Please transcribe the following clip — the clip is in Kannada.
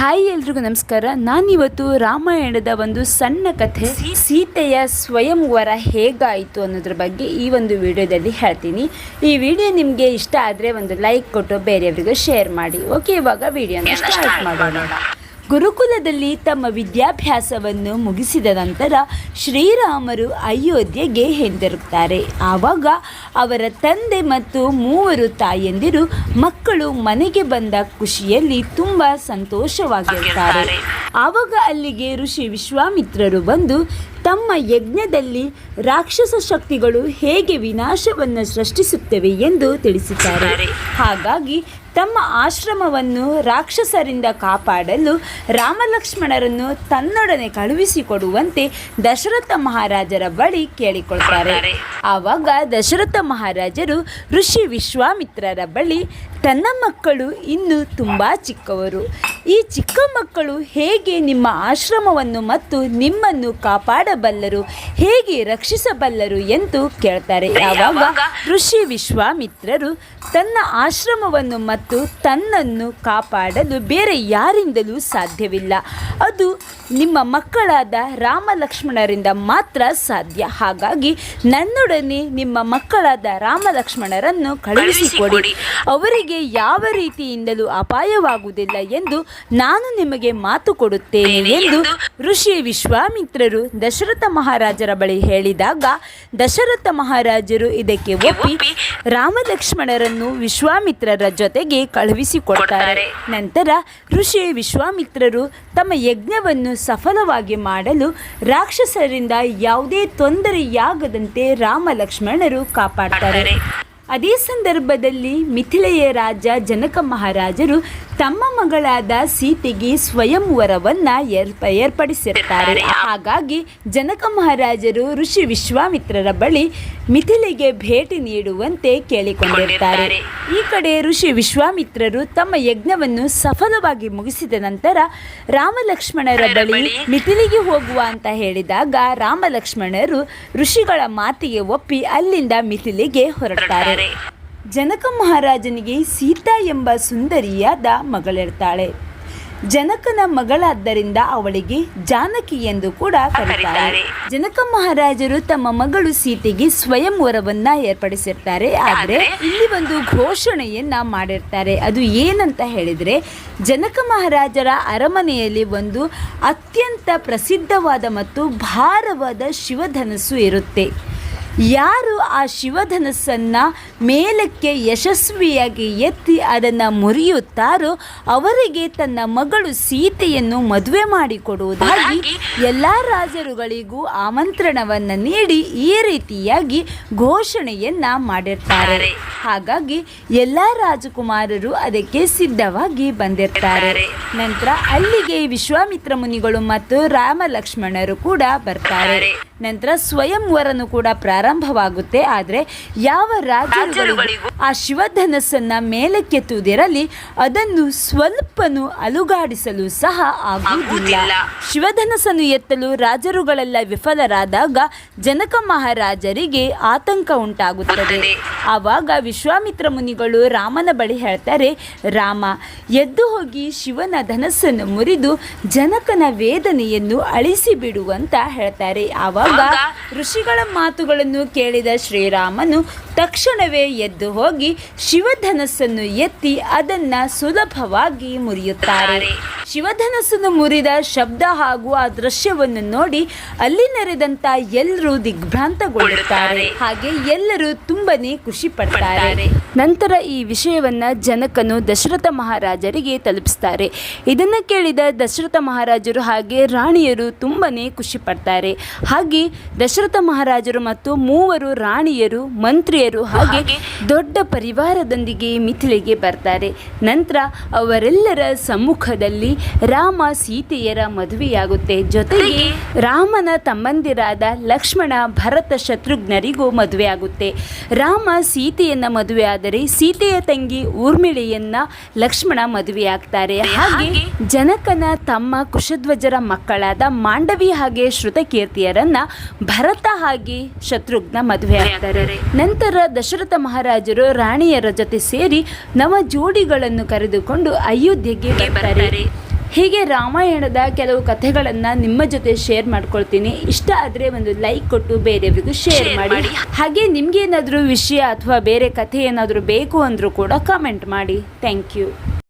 ಹಾಯ್ ಎಲ್ರಿಗೂ ನಮಸ್ಕಾರ. ನಾನಿವತ್ತು ರಾಮಾಯಣದ ಒಂದು ಸಣ್ಣ ಕಥೆ ಸೀತೆಯ ಸ್ವಯಂವರ ಹೇಗಾಯಿತು ಅನ್ನೋದ್ರ ಬಗ್ಗೆ ಈ ಒಂದು ವಿಡಿಯೋದಲ್ಲಿ ಹೇಳ್ತೀನಿ. ಈ ವಿಡಿಯೋ ನಿಮಗೆ ಇಷ್ಟ ಆದರೆ ಒಂದು ಲೈಕ್ ಕೊಟ್ಟು ಬೇರೆಯವರಿಗೂ ಶೇರ್ ಮಾಡಿ. ಓಕೆ ಇವಾಗ ವಿಡಿಯೋನ ಸ್ಟಾರ್ಟ್ ಮಾಡೋಣ. ಗುರುಕುಲದಲ್ಲಿ ತಮ್ಮ ವಿದ್ಯಾಭ್ಯಾಸವನ್ನು ಮುಗಿಸಿದ ನಂತರ ಶ್ರೀರಾಮರು ಅಯೋಧ್ಯೆಗೆ ಹೆಂದಿರುತ್ತಾರೆ ಆವಾಗ ಅವರ ತಂದೆ ಮತ್ತು ಮೂವರು ತಾಯಂದಿರು ಮಕ್ಕಳು ಮನೆಗೆ ಬಂದ ಖುಷಿಯಲ್ಲಿ ತುಂಬ ಸಂತೋಷವಾಗಿರುತ್ತಾರೆ. ಆವಾಗ ಅಲ್ಲಿಗೆ ಋಷಿ ವಿಶ್ವಾಮಿತ್ರರು ಬಂದು ತಮ್ಮ ಯಜ್ಞದಲ್ಲಿ ರಾಕ್ಷಸ ಶಕ್ತಿಗಳು ಹೇಗೆ ವಿನಾಶವನ್ನು ಸೃಷ್ಟಿಸುತ್ತವೆ ಎಂದು ತಿಳಿಸಿದ್ದಾರೆ. ಹಾಗಾಗಿ ತಮ್ಮ ಆಶ್ರಮವನ್ನು ರಾಕ್ಷಸರಿಂದ ಕಾಪಾಡಲು ರಾಮಲಕ್ಷ್ಮಣರನ್ನು ತನ್ನೊಡನೆ ಕಳುಹಿಸಿಕೊಡುವಂತೆ ದಶರಥ ಮಹಾರಾಜರ ಬಳಿ ಕೇಳಿಕೊಳ್ತಾರೆ. ಆವಾಗ ದಶರಥ ಮಹಾರಾಜರು ಋಷಿ ವಿಶ್ವಾಮಿತ್ರರ ಬಳಿ ತನ್ನ ಮಕ್ಕಳು ಇನ್ನು ತುಂಬ ಚಿಕ್ಕವರು. ಈ ಚಿಕ್ಕ ಮಕ್ಕಳು ಹೇಗೆ ನಿಮ್ಮ ಆಶ್ರಮವನ್ನು ಮತ್ತು ನಿಮ್ಮನ್ನು ಕಾಪಾಡಬಲ್ಲರು ಹೇಗೆ ರಕ್ಷಿಸಬಲ್ಲರು? ಎಂದು ಕೇಳ್ತಾರೆ. ಯಾವಾಗ ಋಷಿ ವಿಶ್ವಾಮಿತ್ರರು ತನ್ನ ಆಶ್ರಮವನ್ನು ಮತ್ತು ತನ್ನನ್ನು ಕಾಪಾಡಲು ಬೇರೆ ಯಾರಿಂದಲೂ ಸಾಧ್ಯವಿಲ್ಲ. ಅದು ನಿಮ್ಮ ಮಕ್ಕಳಾದ ರಾಮ ಲಕ್ಷ್ಮಣರಿಂದ ಮಾತ್ರ ಸಾಧ್ಯ. ಹಾಗಾಗಿ ನನ್ನೊಡನೆ ನಿಮ್ಮ ಮಕ್ಕಳಾದ ರಾಮ ಲಕ್ಷ್ಮಣರನ್ನು ಕಳುಹಿಸಿಕೊಡಿ. ಅವರಿಗೆ ಯಾವ ರೀತಿಯಿಂದಲೂ ಅಪಾಯವಾಗುವುದಿಲ್ಲ ಎಂದು ನಾನು ನಿಮಗೆ ಮಾತು ಕೊಡುತ್ತೇನೆ ಎಂದು ಋಷಿ ವಿಶ್ವಾಮಿತ್ರರು ದಶರಥ ಮಹಾರಾಜರ ಬಳಿ ಹೇಳಿದಾಗ ದಶರಥ ಮಹಾರಾಜರು ಇದಕ್ಕೆ ಒಪ್ಪಿ ರಾಮ ಲಕ್ಷ್ಮಣರನ್ನು ವಿಶ್ವಾಮಿತ್ರರ ಜೊತೆಗೆ ಕಳುಹಿಸಿಕೊಡ್ತಾರೆ. ನಂತರ ಋಷಿ ವಿಶ್ವಾಮಿತ್ರರು ತಮ್ಮ ಯಜ್ಞವನ್ನು ಸಫಲವಾಗಿ ಮಾಡಲು ರಾಕ್ಷಸರಿಂದ ಯಾವುದೇ ತೊಂದರೆಯಾಗದಂತೆ ರಾಮ ಲಕ್ಷ್ಮಣರು ಕಾಪಾಡ್ತಾರೆ. ಅದೇ ಸಂದರ್ಭದಲ್ಲಿ ಮಿಥಿಲೆಯ ರಾಜ ಜನಕ ಮಹಾರಾಜರು ತಮ್ಮ ಮಗಳಾದ ಸೀತೆಗೆ ಸ್ವಯಂವರವನ್ನ ಏರ್ಪ ಏರ್ಪಡಿಸಿರ್ತಾರೆ ಹಾಗಾಗಿ ಜನಕ ಮಹಾರಾಜರು ಋಷಿ ವಿಶ್ವಾಮಿತ್ರರ ಬಳಿ ಮಿಥಿಲೆಗೆ ಭೇಟಿ ನೀಡುವಂತೆ ಕೇಳಿಕೊಂಡಿರ್ತಾರೆ ಈ ಕಡೆ ಋಷಿ ವಿಶ್ವಾಮಿತ್ರರು ತಮ್ಮ ಯಜ್ಞವನ್ನು ಸಫಲವಾಗಿ ಮುಗಿಸಿದ ನಂತರ ರಾಮ ಲಕ್ಷ್ಮಣರ ಬಳಿ ಮಿಥಿಲೆಗೆ ಹೋಗುವ ಅಂತ ಹೇಳಿದಾಗ ರಾಮ ಲಕ್ಷ್ಮಣರು ಋಷಿಗಳ ಮಾತಿಗೆ ಒಪ್ಪಿ ಅಲ್ಲಿಂದ ಮಿಥಿಲೆಗೆ ಹೊರಡ್ತಾರೆ. ಜನಕ ಮಹಾರಾಜನಿಗೆ ಸೀತಾ ಎಂಬ ಸುಂದರಿಯಾದ ಮಗಳಿರ್ತಾಳೆ. ಜನಕನ ಮಗಳಾದ್ದರಿಂದ ಅವಳಿಗೆ ಜಾನಕಿ ಎಂದು ಕೂಡ ಕರೀತಾರೆ. ಜನಕ ಮಹಾರಾಜರು ತಮ್ಮ ಮಗಳು ಸೀತೆಗೆ ಸ್ವಯಂವರವನ್ನ ಏರ್ಪಡಿಸಿರ್ತಾರೆ. ಆದರೆ ಇಲ್ಲಿ ಒಂದು ಘೋಷಣೆಯನ್ನ ಮಾಡಿರ್ತಾರೆ. ಅದು ಏನಂತ ಹೇಳಿದ್ರೆ ಜನಕ ಮಹಾರಾಜರ ಅರಮನೆಯಲ್ಲಿ ಒಂದು ಅತ್ಯಂತ ಪ್ರಸಿದ್ಧವಾದ ಮತ್ತು ಭಾರವಾದ ಶಿವಧನಸ್ಸು ಇರುತ್ತೆ. ಯಾರು ಆ ಶಿವಧನಸ್ಸನ್ನು ಮೇಲಕ್ಕೆ ಯಶಸ್ವಿಯಾಗಿ ಎತ್ತಿ ಅದನ್ನು ಮುರಿಯುತ್ತಾರೋ ಅವರಿಗೆ ತನ್ನ ಮಗಳು ಸೀತೆಯನ್ನು ಮದುವೆ ಮಾಡಿಕೊಡುವುದಾಗಿ ಎಲ್ಲ ರಾಜರುಗಳಿಗೂ ಆಮಂತ್ರಣವನ್ನು ನೀಡಿ ಈ ರೀತಿಯಾಗಿ ಘೋಷಣೆಯನ್ನು ಮಾಡಿರ್ತಾರೆ. ಹಾಗಾಗಿ ಎಲ್ಲ ರಾಜಕುಮಾರರು ಅದಕ್ಕೆ ಸಿದ್ಧವಾಗಿ ಬಂದಿರ್ತಾರೆ. ನಂತರ ಅಲ್ಲಿಗೆ ವಿಶ್ವಾಮಿತ್ರ ಮುನಿಗಳು ಮತ್ತು ರಾಮ ಲಕ್ಷ್ಮಣರು ಕೂಡ ಬರ್ತಾರೆ. ನಂತರ ಸ್ವಯಂವರನು ಕೂಡ ಪ್ರಾರಂಭವಾಗುತ್ತೆ. ಆದರೆ ಯಾವ ರಾಜರುಗಳಿಗೂ ಆ ಶಿವಧನಸ್ಸನ್ನು ಮೇಲಕ್ಕೆ ತೂದಿರಲಿ ಅದನ್ನು ಸ್ವಲ್ಪನೂ ಅಲುಗಾಡಿಸಲು ಸಹ ಆಗುವುದಿಲ್ಲ. ಶಿವಧನಸ್ಸನ್ನು ಎತ್ತಲು ರಾಜರುಗಳೆಲ್ಲ ವಿಫಲರಾದಾಗ ಜನಕ ಮಹಾರಾಜರಿಗೆ ಆತಂಕ ಉಂಟಾಗುತ್ತದೆ. ಆವಾಗ ವಿಶ್ವಾಮಿತ್ರ ಮುನಿಗಳು ರಾಮನ ಬಳಿ ಹೇಳ್ತಾರೆ ರಾಮ ಎದ್ದು ಹೋಗಿ ಶಿವನ ಧನಸ್ಸನ್ನು ಮುರಿದು ಜನಕನ ವೇದನೆಯನ್ನು ಅಳಿಸಿ ಬಿಡುವಂತ ಹೇಳ್ತಾರೆ. ಆವಾಗ ಋಷಿಗಳ ಮಾತುಗಳನ್ನು ಕೇಳಿದ ಶ್ರೀರಾಮನು ತಕ್ಷಣವೇ ಎದ್ದು ಹೋಗಿ ಶಿವಧನಸ್ಸನ್ನು ಎತ್ತಿ ಅದನ್ನ ಸುಲಭವಾಗಿ ಮುರಿಯುತ್ತಾರೆ. ಶಿವಧನಸ್ಸನ್ನು ಮುರಿದ ಶಬ್ದ ಹಾಗೂ ಆ ದೃಶ್ಯವನ್ನು ನೋಡಿ ಅಲ್ಲಿ ನೆರೆದಂತ ಎಲ್ಲರೂ ದಿಗ್ಭ್ರಾಂತಗೊಳ್ಳುತ್ತಾರೆ. ಹಾಗೆ ಎಲ್ಲರೂ ತುಂಬನೇ ಖುಷಿ ಪಡ್ತಾರೆ. ನಂತರ ಈ ವಿಷಯವನ್ನ ಜನಕನು ದಶರಥ ಮಹಾರಾಜರಿಗೆ ತಲುಪಿಸ್ತಾರೆ. ಇದನ್ನು ಕೇಳಿದ ದಶರಥ ಮಹಾರಾಜರು ಹಾಗೆ ರಾಣಿಯರು ತುಂಬನೇ ಖುಷಿ ಪಡ್ತಾರೆ ಹಾಗೆ ದಶರಥ ಮಹಾರಾಜರು ಮತ್ತು ಮೂವರು ರಾಣಿಯರು ಮಂತ್ರಿಯರು ಹಾಗೆ ದೊಡ್ಡ ಪರಿವಾರದೊಂದಿಗೆ ಮಿಥಿಲೆಗೆ ಬರ್ತಾರೆ. ನಂತರ ಅವರೆಲ್ಲರ ಸಮ್ಮುಖದಲ್ಲಿ ರಾಮ ಸೀತೆಯರ ಮದುವೆಯಾಗುತ್ತೆ. ಜೊತೆಗೆ ರಾಮನ ತಮ್ಮಂದಿರಾದ ಲಕ್ಷ್ಮಣ ಭರತ ಶತ್ರುಘ್ನರಿಗೂ ಮದುವೆಯಾಗುತ್ತೆ. ರಾಮ ಸೀತೆಯನ್ನ ಮದುವೆಯಾದರೆ ಆದರೆ ಸೀತೆಯ ತಂಗಿ ಊರ್ಮಿಳೆಯನ್ನ ಲಕ್ಷ್ಮಣ ಮದುವೆಯಾಗ್ತಾರೆ. ಹಾಗೆ ಜನಕನ ತಮ್ಮ ಕುಶಧ್ವಜರ ಮಕ್ಕಳಾದ ಮಾಂಡವಿ ಹಾಗೆ ಶ್ರುತಕೀರ್ತಿಯರನ್ನ ಭರತ ಹಾಗೆ ಶತ್ರುಘ್ನ ಮದುವೆ ಆಗ್ತಾರೆ. ನಂತರ ದಶರಥ ಮಹಾರಾಜರು ರಾಣಿಯರ ಜೊತೆ ಸೇರಿ ನವ ಜೋಡಿಗಳನ್ನು ಕರೆದುಕೊಂಡು ಅಯೋಧ್ಯೆಗೆ ಬರ್ತಾರೆ. ಹೀಗೆ ರಾಮಾಯಣದ ಕೆಲವು ಕಥೆಗಳನ್ನು ನಿಮ್ಮ ಜೊತೆ ಶೇರ್ ಮಾಡ್ಕೊಳ್ತೀನಿ. ಇಷ್ಟ ಆದರೆ ಒಂದು ಲೈಕ್ ಕೊಟ್ಟು ಬೇರೆಯವರಿಗೂ ಶೇರ್ ಮಾಡಿ. ಹಾಗೆ ನಿಮ್ಗೇನಾದರೂ ವಿಷಯ ಅಥವಾ ಬೇರೆ ಕಥೆ ಏನಾದರೂ ಬೇಕು ಅಂದರೂ ಕೂಡ ಕಾಮೆಂಟ್ ಮಾಡಿ. Thank you